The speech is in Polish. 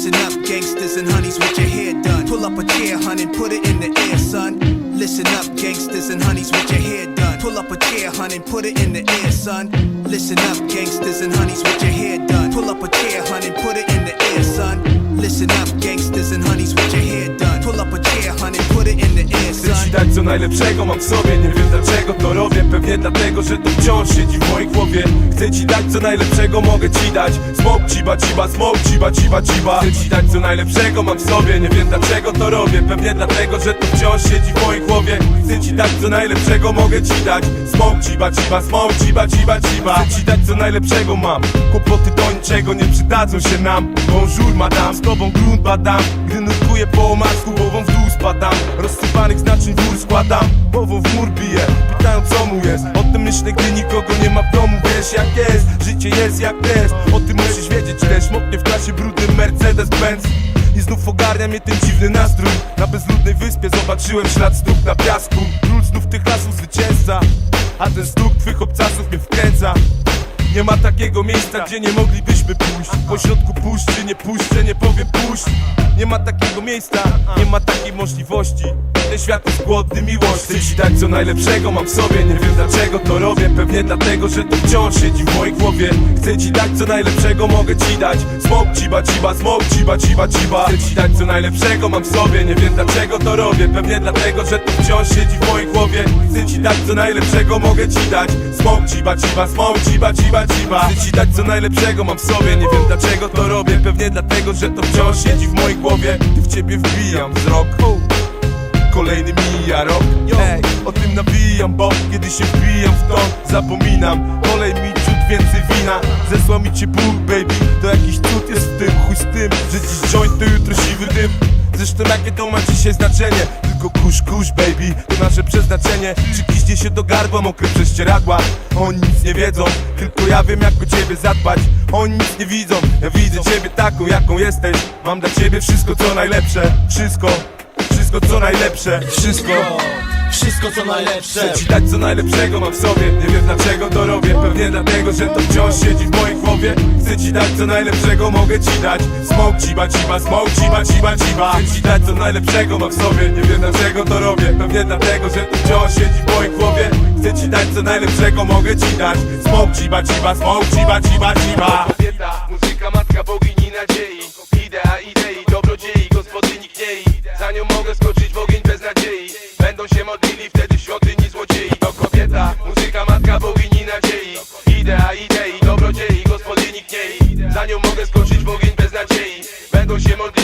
Listen up, gangsters and honeys with your hair done. Pull up a chair, hun, and put it in the air, son. Listen up, gangsters and honeys with your hair done. Pull up a chair, hun, and put it in the air, son. Listen up, gangsters and honeys with your hair done. Pull up a chair, hun, and put it in the air, son. Listen up, gangsters and honeys with your hair done. Pull up a chair, hun, and put it in the air, son. Pewnie dlatego, że to wciąż siedzi w mojej głowie. Chcę ci dać co najlepszego mogę ci dać. Smoke ciba ciba, smoke ciba ciba ciba. Chcę ci dać co najlepszego mam w sobie. Nie wiem dlaczego to robię Pewnie dlatego, że to wciąż siedzi w mojej głowie. Chcę ci dać co najlepszego mogę ci dać. Smoke ciba ciba, smoke ciba ciba ciba. Chcę ci dać co najlepszego mam. Kłopoty do niczego nie przydadzą się nam. Bonjour madame, z tobą grunt badam. Gdy nurkuję po omacku, głową w dół spadam. Rozsypanych z naczyń wór składam. Głową w mur biję, pytają co mu jest? O tym myślę, gdy nikogo nie ma w domu. Wiesz jak jest, życie jest jak jest. O tym musisz wiedzieć też. Moknie w klasie brudny Mercedes-Benz. I znów ogarnia mnie ten dziwny nastrój. Na bezludnej wyspie zobaczyłem ślad stóp na piasku. Król znów tych lasów zwycięzca. A ten stuk twych obcasów mnie wkręca nie ma takiego miejsca, gdzie nie moglibyśmy pójść. Po środku puszczy, nie puszczę, nie powiem puść. Nie ma takiego miejsca, nie ma takiej możliwości Ten świat jest głodny miłości. Chcę ci dać co najlepszego mam w sobie. Nie wiem dlaczego to robię, pewnie dlatego, że to wciąż siedzi w mojej głowie. Chcę ci dać co najlepszego mogę ci dać. Smoke ciba ciba, smoke ciba ciba ciba. Chcę ci dać co najlepszego mam w sobie. Nie wiem dlaczego to robię, pewnie dlatego, że to wciąż siedzi w mojej głowie. Chcę ci dać co najlepszego mogę ci dać. Smoke ciba ciba, smoke ciba ciba ciba. Chcę ci dać co najlepszego mam w sobie. Nie wiem dlaczego to robię, pewnie dlatego, że to wciąż siedzi w mojej głowie. Gdy w ciebie wbijam wzrok Kolejny mija rok. Ej, o tym nawijam, bo kiedy się wbijam w to Zapominam, olej mi ciut więcej wina. Zesłał mi cię Bóg, baby. To jakiś cud jest w tym, chuj z tym Że dziś joint to jutro siwy dym. Zresztą jakie to ma dzisiaj znaczenie? Tylko kusz, kusz, baby. To nasze przeznaczenie. Czy kiśnie się do gardła, mokre prześcieradła? Oni nic nie wiedzą. Tylko ja wiem jak o ciebie zadbać. Oni nic nie widzą. Ja widzę ciebie taką jaką jesteś. Mam dla ciebie wszystko co najlepsze. Wszystko wszystko co najlepsze. Wszystko Wszystko co najlepsze. Chcę ci dać co najlepszego mam w sobie. Nie wiem dlaczego to robię. Pewnie dlatego, że to wciąż siedzi w mojej głowie. Chcę ci dać co najlepszego mogę ci dać. Smoke ciba ciba, smoke ciba ciba ciba. Chcę ci dać co najlepszego mam w sobie. Nie wiem dlaczego to robię. Pewnie dlatego, że to wciąż siedzi w mojej głowie. Chcę ci dać co najlepszego mogę ci dać. Smoke ciba ciba, smoke ciba ciba ciba. Kobieta, muzyka, matka, bogini gospodyni kniei